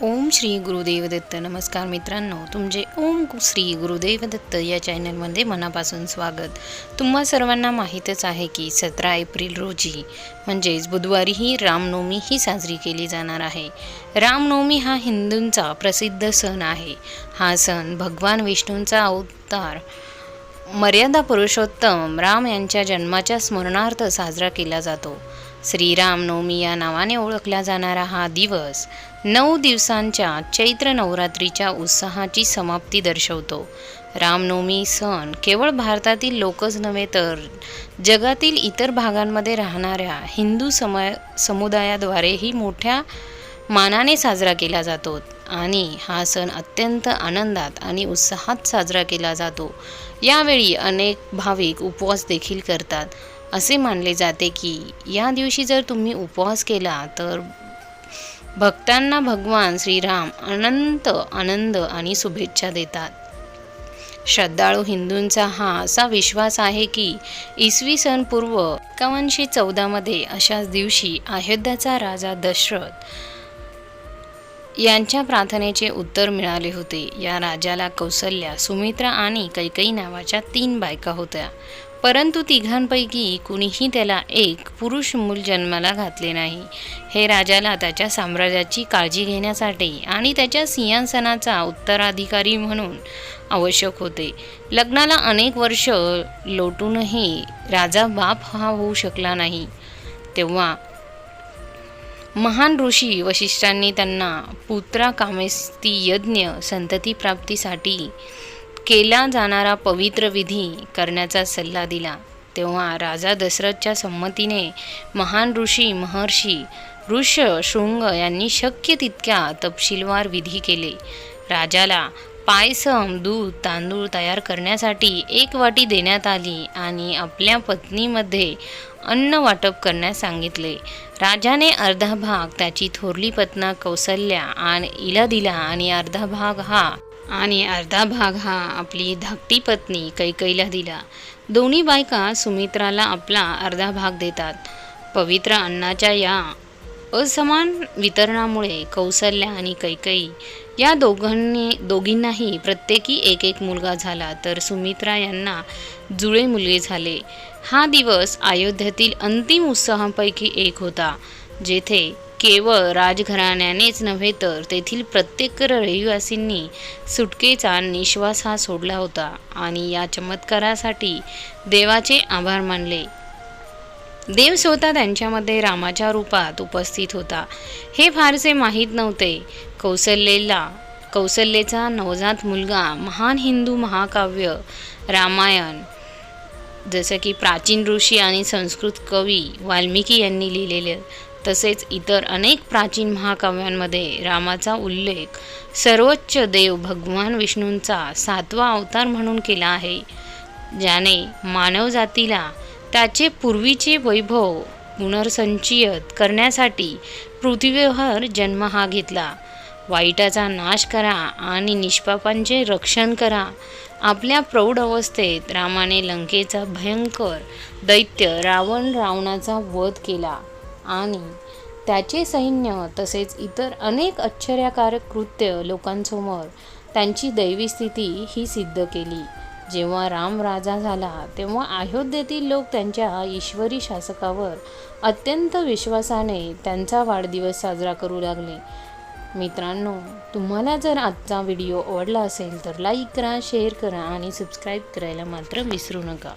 ओम श्री गुरुदेव दत्त. नमस्कार मित्रांनो तुमचे ओम श्री गुरुदेव दत्त या चॅनलमध्ये मनापासून स्वागत. तुम्हा सर्वांना माहीतच आहे की सतरा एप्रिल रोजी म्हणजेच बुधवारी ही रामनवमी ही साजरी केली जाणार आहे. रामनवमी हा हिंदूंचा प्रसिद्ध सण आहे. हा सण भगवान विष्णूंचा अवतार मर्यादा पुरुषोत्तम राम यांच्या जन्माच्या स्मरणार्थ साजरा केला जातो. श्रीरामनवमी या नावाने ओळखला जाणारा हा दिवस नऊ दिवसांच्या चैत्र नवरात्रीच्या उत्साहाची समाप्ती दर्शवतो. रामनवमी सण केवळ भारतातील लोकच नव्हे तर जगातील इतर भागांमध्ये राहणाऱ्या हिंदू समय समुदायाद्वारेही मोठ्या मानाने साजरा केला जातो आणि हा सण अत्यंत आनंदात आणि उत्साहात साजरा केला जातो. यावेळी अनेक भाविक उपवास देखील करतात. असे मानले जाते की या दिवशी जर तुम्ही उपवास केला तर भक्तांना भगवान श्रीराम अनंत आनंद आणि शुभेच्छा देतात. श्रद्धाळू हिंदूंचा हा असा विश्वास आहे की इसवी सन पूर्व एकावनशे चौदामध्ये अशाच दिवशी अयोध्याचा राजा दशरथ यांच्या प्रार्थनेचे उत्तर मिळाले होते. या राजाला कौसल्या सुमित्रा आणि कैकई नावाच्या तीन बायका होत्या. परंतु तिघांपैकी कुणीही त्याला एक पुरुष मूल जन्माला घातले नाही. हे राजाला त्याच्या साम्राज्याची काळजी घेण्यासाठी आणि त्याच्या सिंहासनाचा उत्तराधिकारी म्हणून आवश्यक होते. लग्नाला अनेक वर्ष लोटूनही राजा बाप हा होऊ शकला नाही. तेव्हा महान ऋषी वशिष्ठांनी त्यांना पुत्रा कामेस्ती यज्ञ संतती प्राप्तीसाठी केला जाणारा पवित्र विधी करण्याचा सल्ला दिला. तेव्हा राजा दशरथच्या संमतीने महान ऋषी महर्षी ऋष शृंग यांनी शक्य तितक्या तपशीलवार विधी केले. राजाला पायसम दूध तांदूळ तयार करण्यासाठी एक वाटी देण्यात आली आणि आपल्या पत्नीमध्ये अन्न वाटप करण्यास सांगितले. राजाने अर्धा भाग त्याची थोरली पत्ना कौसल्या आणि इला दिला आणि अर्धा भाग हा आणि अर्धा भाग हा आपली धाकटी पत्नी कैकईला दिला. दोन्ही बायका सुमित्राला आपला अर्धा भाग देतात. पवित्र अन्नाच्या या असमान वितरणामुळे कौसल्या आणि कैकई या दोघांनी दोघींनाही प्रत्येकी एक एक मुलगा झाला तर सुमित्रा यांना जुळे मुलगे झाले. हा दिवस अयोध्येतील अंतिम उत्सवांपैकी एक होता जेथे केवळ राजघराण्यानेच नव्हे तर तेथील प्रत्येक रहिवासींनी सुटकेचा निश्वास हा सोडला होता आणि या चमत्कारासाठी देवाचे आभार मानले. देव स्वतः त्यांच्यामध्ये रामाच्या रूपात उपस्थित होता. हे फारसे माहीत नव्हते. कौसल्येला कौसल्येचा नवजात मुलगा महान हिंदू महाकाव्य रामायण जसं की प्राचीन ऋषी आणि संस्कृत कवी वाल्मिकी यांनी लिहिलेले तसेच इतर अनेक प्राचीन महाकाव्यांमध्ये रामाचा उल्लेख सर्वोच्च देव भगवान विष्णूंचा सातवा अवतार म्हणून केला आहे ज्याने मानवजातीला त्याचे पूर्वीचे वैभव पुनर्संचयित करण्यासाठी पृथ्वीवर जन्म हा घेतला. वाईटाचा नाश करा आणि निष्पापांचे रक्षण करा. आपल्या प्रौढ अवस्थेत रामाने लंकेचा भयंकर दैत्य रावण रावणाचा वध केला आणि त्याचे सैन्य तसेच इतर अनेक आश्चर्यकारक कृत्य लोकांसमोर त्यांची दैवी स्थिती ही सिद्ध केली. जेव्हा राम राजा झाला तेव्हा अयोध्येतील लोक त्यांच्या ईश्वरी शासकावर अत्यंत विश्वासाने त्यांचा वाढदिवस साजरा करू लागले. मित्रांनो तुम्हाला जर आजचा व्हिडिओ आवडला असेल तर लाईक करा शेअर करा आणि सबस्क्राईब करायला मात्र विसरू नका.